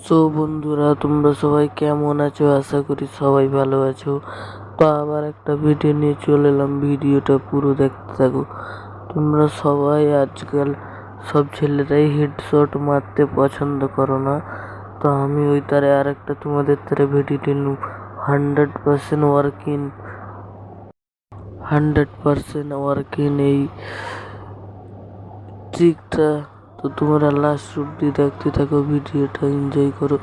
So বন্ধুরা, তোমরা সবাই কেমন আছো? আশা করি সবাই ভালো আছো। তো আবার একটা ভিডিও নিয়ে চলে এলাম। ভিডিওটা পুরো দেখতে থাকো। তোমরা সবাই আজকাল সব ছেলেরাই হেডশট মারতে পছন্দ করো না। তো আমি ওই তারে আর একটা তোমাদের তারে ভিডিও নিলাম hundred percent working hundred percent working এই ট্রিকটা তো তোমরা লাস্ট অব্দি দেখতে থাকো, ভিডিওটা এনজয় করো।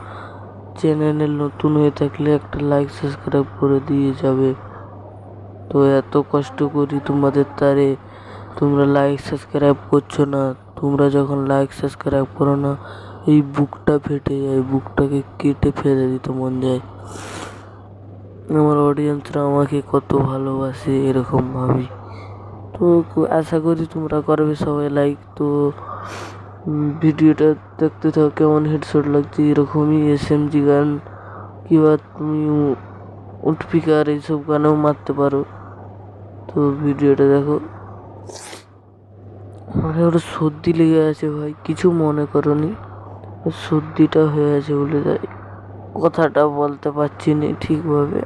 চ্যানেলে নতুন হয়ে থাকলে একটা লাইক সাবস্ক্রাইব করে দিয়ে যাবে। তো এত কষ্ট করি তোমাদের তারে তোমরা লাইক সাবস্ক্রাইব করছ না। তোমরা যখন লাইক সাবস্ক্রাইব করো না, এই বুকটা ফেটে যায়, বুকটাকে কেটে ফেলে দিতে মন যায়। আমার অডিয়েন্সরা আমাকে কত ভালোবাসে এরকম ভাবি। তো আশা করি তোমরা করবে সবাই লাইক তো ভিডিওটা দেখতে থাকো কেমন হেডশট লাগছে, এরকমই এস এম জি গান। কিংবা তুমি উঠপিকার এইসব গানেও মারতে পারো। তো ভিডিওটা দেখো। আমার ওটা সর্দি লেগে আছে ভাই, কিছু মনে করনি। সর্দিটা হয়ে আছে বলে তাই কথাটা বলতে পারছি না ঠিকভাবে।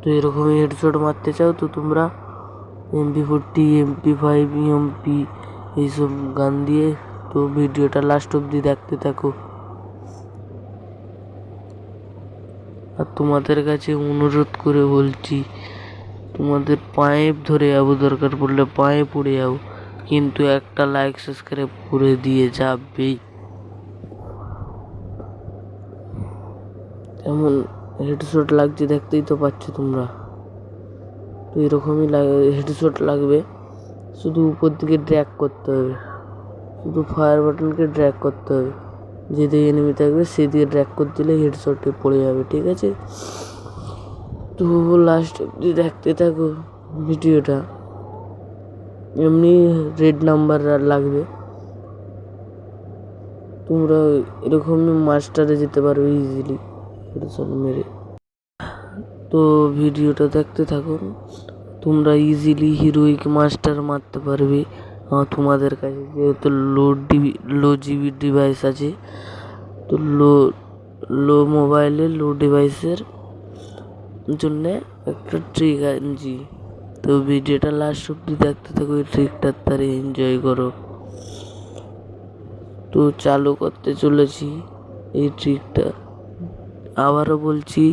তো এরকমই হেডশট মারতে চাও তো তোমরা MP forty MP five MP এইসব গান দিয়ে তো ভিডিওটা লাস্ট অবধি দেখতে থাকো। আর তোমাদের কাছে অনুরোধ করে বলছি, তোমাদের পায়ে ধরে যাব, দরকার পড়লে পায়ে পড়ে যাব কিন্তু একটা লাইক সাবস্ক্রাইব করে দিয়ে যাবেই। এমন হেডশট লাগছে দেখতেই তো পাচ্ছ তোমরা। তো এরকমই হেডশট লাগবে। শুধু উপর দিকে ড্র্যাগ করতে হবে। শুধু ফায়ার বাটনকে ড্র্যাগ করতে হবে। যেদিকে এনিমি থাকবে সেদিকে ড্র্যাগ করে দিলে হেডশটে পড়ে যাবে, ঠিক আছে? তো লাস্ট অব্দি দেখতে থাকো ভিডিওটা। এমনি রেড নাম্বার লাগবে। তোমরা এরকমই মাস্টারে যেতে পারবে ইজিলি হেডশট মেরে। তো ভিডিওটা দেখতে থাকুন। তোমরা ইজিলি হিরোইক মাস্টার মারতে পারবে। তোমাদের কাছে যেহেতু low DB low GB device আছে, তো লো লো মোবাইলে লো ডিভাইসের জন্যে একটা ট্রিক আনছি। তো ভিডিওটা লাস্ট অব্দি দেখতে থাকো, এই ট্রিকটার তারে এনজয় করো। তো চালু করতে চলেছি এই ট্রিকটা আবারও বলছি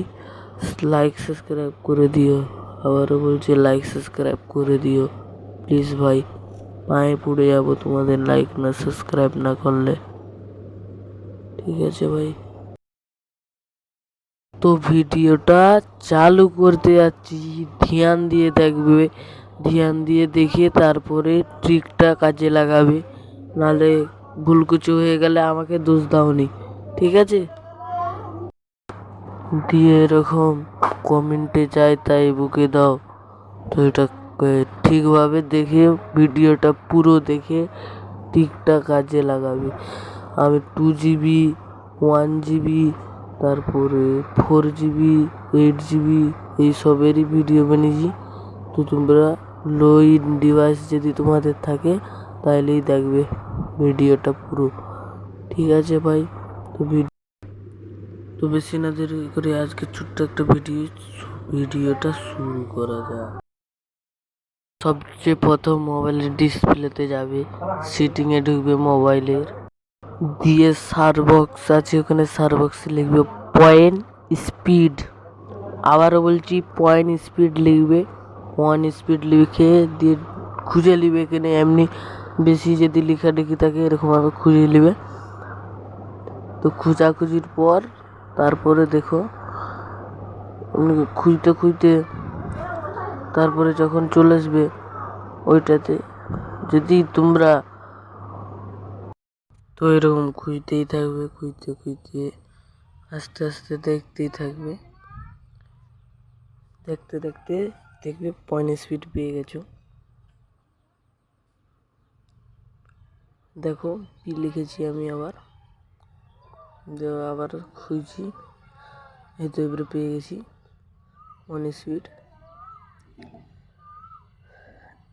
লাইক সাবস্ক্রাইব করে দিও। আবারও বলছি লাইক সাবস্ক্রাইব করে দিও। প্লিজ ভাই, পায়ে পড়ে যাব তোমাদের লাইক না সাবস্ক্রাইব না করলে। ঠিক আছে ভাই। তো ভিডিওটা চালু করতে যাচ্ছি। ধ্যান দিয়ে দেখবে, ধ্যান দিয়ে দেখে তারপরে ট্রিকটা কাজে লাগাবে। নালে ভুলকুচু হয়ে গেলে আমাকে দোষ দাওনি। ঠিক আছে? দিয়ে এরকম কমেন্টে চাই তাই বুকে দাও। তো এটা ঠিকভাবে দেখে, ভিডিওটা পুরো দেখে ঠিকটা কাজে লাগাবে। আমি টু জিবি ওয়ান জিবি তারপরে ফোর জিবি এইট জিবি এইসবেরই ভিডিও বানিয়েছি। তো তোমরা লো ইন ডিভাইস যদি তোমাদের থাকে তাহলেই দেখবে ভিডিওটা পুরো। ঠিক আছে ভাই, তো ভিডিও তো বেশি না দেরি করে আজকে ছোট্ট একটা ভিডিও ভিডিওটা শুরু করা যাক। সবচেয়ে প্রথম মোবাইলের ডিসপ্লেতে যাবে, সিটিংয়ে ঢুকবে মোবাইলের। দিয়ে সার বক্স আছে, ওখানে সার বক্সে লিখবে পয়েন্ট স্পিড। আবারও বলছি, পয়েন্ট স্পিড লিখবে, পয়েন্ট স্পিড লিখে দিয়ে খুঁজে নিবে এখানে, এমনি বেশি যদি লেখালেখি থাকে, এরকমভাবে খুঁজে নিবে তো খোঁজাখুঁজির পর তারপরে দেখো খুঁজতে খুঁজতে তারপরে যখন চলে আসবে ওইটাতে, যদি তোমরা তো এরকম খুঁজতেই থাকবে, খুঁজতে খুঁজতে আস্তে আস্তে দেখতেই থাকবে। দেখতে দেখতে দেখবে পয়েন্ট স্পিড পেয়ে গেছো। দেখো, কি লিখেছি আমি আবার? যে আবার খুঁজছি এই তো এবারে পেয়ে গেছি ওয়ান স্পিড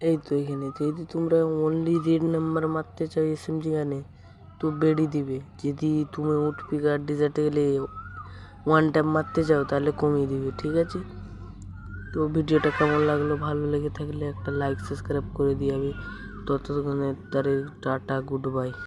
এই তো এখানে যদি তোমরা অনলি রেড নাম্বার মারতে চাও এস এম জি গানে, তো বেড়ি দিবে। যদি তুমি উঠ পিকার ডিজার্টে গেলে ওয়ান ট্যাপ মারতে চাও, তাহলে কমিয়ে দিবে, ঠিক আছে? তো ভিডিওটা কেমন লাগল, ভালো লেগে থাকলে একটা লাইক সাবস্ক্রাইব করে দিয়ে যাবে ততক্ষণে তারে টাটা গুড বাই